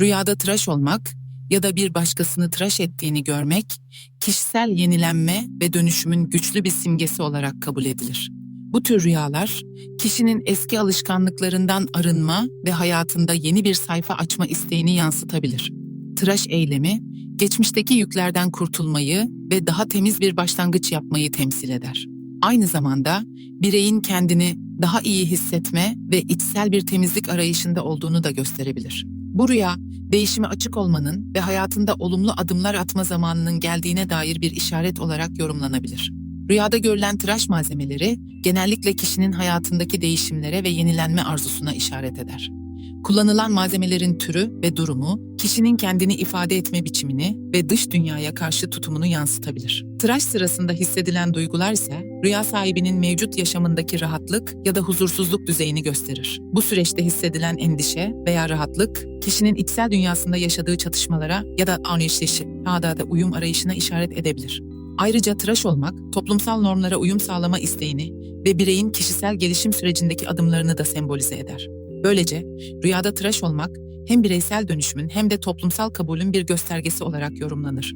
Rüyada tıraş olmak ya da bir başkasını tıraş ettiğini görmek, kişisel yenilenme ve dönüşümün güçlü bir simgesi olarak kabul edilir. Bu tür rüyalar, kişinin eski alışkanlıklarından arınma ve hayatında yeni bir sayfa açma isteğini yansıtabilir. Tıraş eylemi, geçmişteki yüklerden kurtulmayı ve daha temiz bir başlangıç yapmayı temsil eder. Aynı zamanda bireyin kendini daha iyi hissetme ve içsel bir temizlik arayışında olduğunu da gösterebilir. Bu rüya, değişime açık olmanın ve hayatında olumlu adımlar atma zamanının geldiğine dair bir işaret olarak yorumlanabilir. Rüyada görülen tıraş malzemeleri genellikle kişinin hayatındaki değişimlere ve yenilenme arzusuna işaret eder. Kullanılan malzemelerin türü ve durumu, kişinin kendini ifade etme biçimini ve dış dünyaya karşı tutumunu yansıtabilir. Tıraş sırasında hissedilen duygular ise, rüya sahibinin mevcut yaşamındaki rahatlık ya da huzursuzluk düzeyini gösterir. Bu süreçte hissedilen endişe veya rahatlık, kişinin içsel dünyasında yaşadığı çatışmalara ya da anlayışlışı, da uyum arayışına işaret edebilir. Ayrıca tıraş olmak, toplumsal normlara uyum sağlama isteğini ve bireyin kişisel gelişim sürecindeki adımlarını da sembolize eder. Böylece rüyada tıraş olmak hem bireysel dönüşümün hem de toplumsal kabulün bir göstergesi olarak yorumlanır.